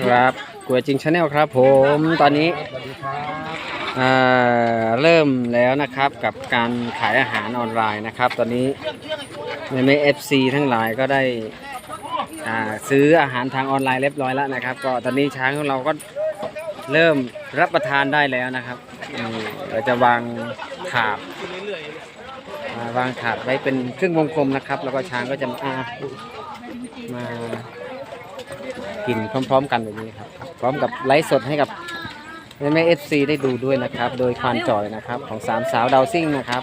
ครับกัวจริงชาแนลครับ ผมตอนนี้เริ่มแล้วนะครับกับการขายอาหารออนไลน์นะครับ ตอนนี้ในเมเอฟซีทั้งหลายก็ได้ซื้ออาหารทางออนไลน์เรียบร้อยแล้วนะครับ ก็ตอนนี้ช้างของเราก็เริ่มรับประทานได้แล้วนะครับเราจะวางถาดวางถาดไว้เป็นครึ่งวงกลมนะครับ แล้วก็ช้างก็จะมามา กินพร้อม ๆ กันแบบนี้ครับ พร้อมกับไลฟ์สดให้กับแม่เอฟซีได้ดูด้วยนะครับ โดยควานจอยนะครับ ของสามสาวดาวซิ่งนะครับ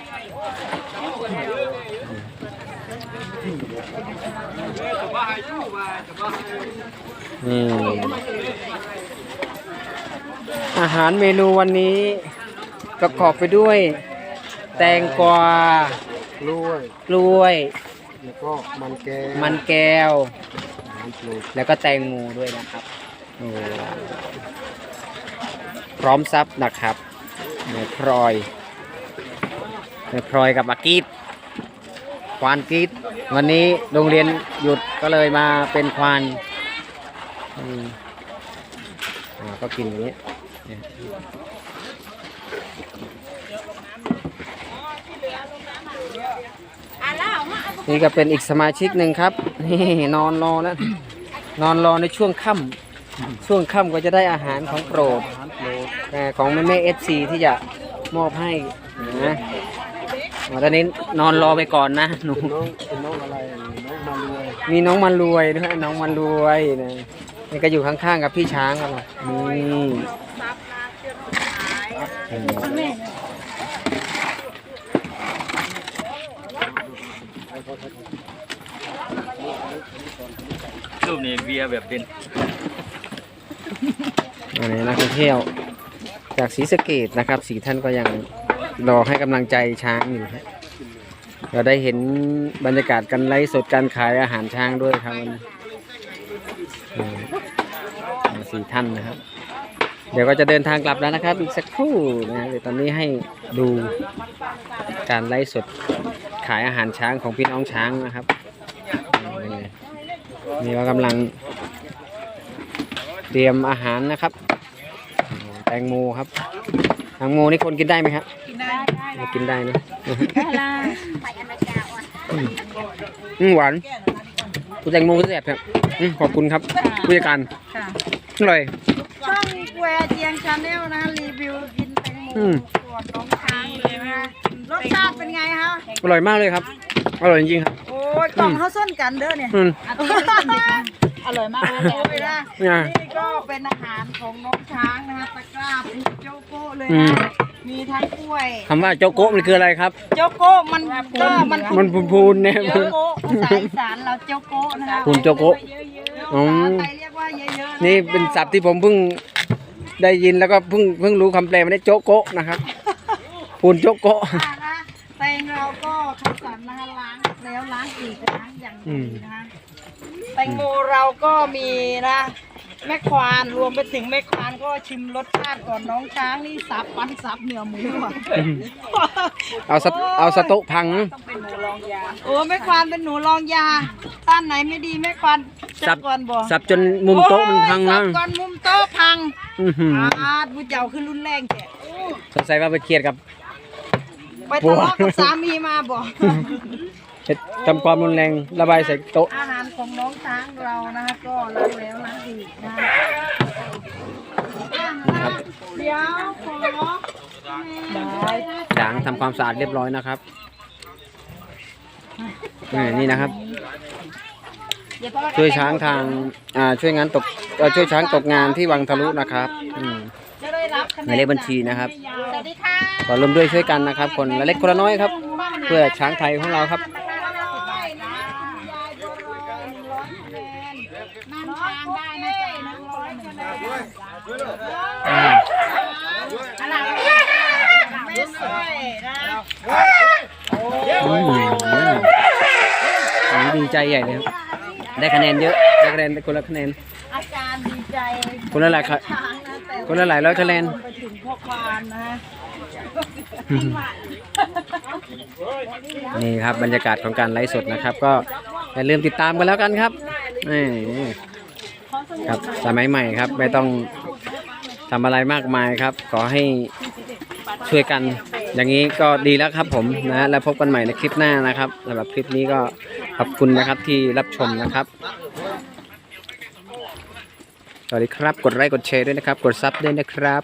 นี่อาหารเมนูวันนี้ประกอบไปด้วย แตงกวากล้วย กล้วย แล้วก็มันแก้วมันแก้ว มันปลูกแล้วก็แตงโมด้วยนะครับโอ้พร้อมซับนะครับเนื้อพลอยเนื้อพลอยกับอากีดควานกีดวันนี้โรงเรียนหยุดก็เลยมาเป็นควานอืมอ่าก็กินอย่างนี้ นี่ก็เป็นอีกสมาชิกหนึ่งครับนี่นอนรอแล้วนอนรอในช่วงค่ำช่วงค่ำก็จะได้อาหารของโปรดอาหารโปรดเอ่อของแม่แม่เอฟซีที่จะมอบให้นะตอนนี้นอนรอไปก่อนนะหนูเป็นน้องอะไรมีน้องมันรวยด้วยน้องมันรวยนะนี่ก็อยู่ข้างๆกับพี่ช้างกันนี่อืมรูปนี้เบี ยร์แบบเป็นอันนี้นักท่องเที่ยว จากศรีสะเกดนะครับสีท่านก็ยังรอให้กำลังใจช้างอยู่ครับเราได้เห็นบรรยากาศการไลฟ์สดการขายอาหารช้างด้วยครับวันนี้สี่ท่านนะครับ เดี๋ยวก็จะเดินทางกลับแล้วนะครับ อีกสักครู่นะเดี๋ยวตอนนี้ให้ดูการไลฟ์สดขายอาหารช้างของพี่น้องช้างนะครับนี่นี่ก็กำลัง เตรียมอาหารนะครับ แตงโมครับแตงโมนี่คนกินได้ไหมครับกินได้ได้กินได้นะได้อืมหวานคุณแตงโมก็แซ่บครับอืมขอบคุณครับผู้จัดการค่ะอร่อยช่องแวร์เจียงชาแนลนะรีวิวกินแตงโมอืมส่วนน้องช้างเลยนะรสชาติเป็นไงคะอร่อยมากเลยครับอร่อยจริงๆครับโอ้ยกล่องเขาส้นกันเด้อเนี่ย อืมอร่อยมากเลยเลยนะเนี่ย นี่ก็เป็นอาหารของน้องช้างนะคะตะกร้าเป็นโจโก้เลยอืนะม มีทั้งกล้วยคำว่าโจโกะมันคืออะไรครับ โจโก้มันก็มันมันพูนๆเนี่ย โจโก้ภาษาอีสานเราโจโก้นะคะพูนโจโกะเยอะๆภาษาไทยเรียกว่าเยอะๆะนี่เป็นศัพท์ที่ผมเพิ่งได้ยินแล้วก็เพิ่งเพิ่งรู้คำแปลมาได้โจโกะนะครับพูนโจโกะอ่านะแต งเราก็คัดสรรนะคะล้างแล้วล้างอีกล้างอย่างอืดีมนะคะแตงโมเราก็มีนะแม่ควานรวมไปถึงแม่ควานก็ชิมรสชาติก่อนน้องช้างนี่สับปันสับเหนือหมูอะเอาสะเอาสะโต๊ะพังนะต้องเป็นหนูรองยาโอ้แม่ควานเป็นหนูรองยาต้านไหนไม่ดีแม่ควานจับก่อนบ่สับจนมุมโต๊ะมันพังโอ้นะยสับก่อนมุมโต๊ะพังอื้อหืออาดบุญเจ้าคือรุนแรงแกสงสัยว่าไปเครียดกับ ไปทะเลาะกับสามีมาบ่ทำความรุนแรงระบายใส่โต๊ะ อาหารของน้องช้างเรานะคะก็ล้างแล้วล้างอีกนะคะอะเดี๋ยวขอได้ช้างทำความสะอาดเรียบร้อยนะครับนี่นี่นะครับ ช่วยช้างทางอ่าช่วยงานตกเอ่อช่วยช้างตกงานที่วังทะลุนะครับอืมจะได้ รับคะแนนหมายเลขบัญชีนะครับ สวัสดีค่ะขอร่วมด้วยช่วยกันนะครับ คนละเล็กคนละน้อยครับ เพื่อช้างไทยของเราครับนั่งช้างได้นะจ๊ะนั่งร้อยคะแนนอืมอะไรไม่สวยนะอืมอืมดีใจใหญ่เลยครับ ได้คะแนนเยอะ ได้คะแนนคนละคะแนนอาจารย์ดีใจคนละหลายคะช้างนะแต่ คนละหลายร้อยคะแนนไปถึงพ่อควานนะนี่ครับบรรยากาศของการไลฟ์สดนะครับ ก็อย่าลืมติดตามกันแล้วกันครับนี่เขาครับสมัยใหม่ครับ ไม่ต้องทำอะไรมากมายครับ ขอให้ช่วยกันอย่างนี้ก็ดีแล้วครับผมนะแล้วพบกันใหม่ในคลิปหน้านะครับสำหรับคลิปนี้ก็ขอบคุณนะครับที่รับชมนะครับ สวัสดีครับ กดไลค์กดแชร์ด้วยนะครับ กดซับด้วยนะครับ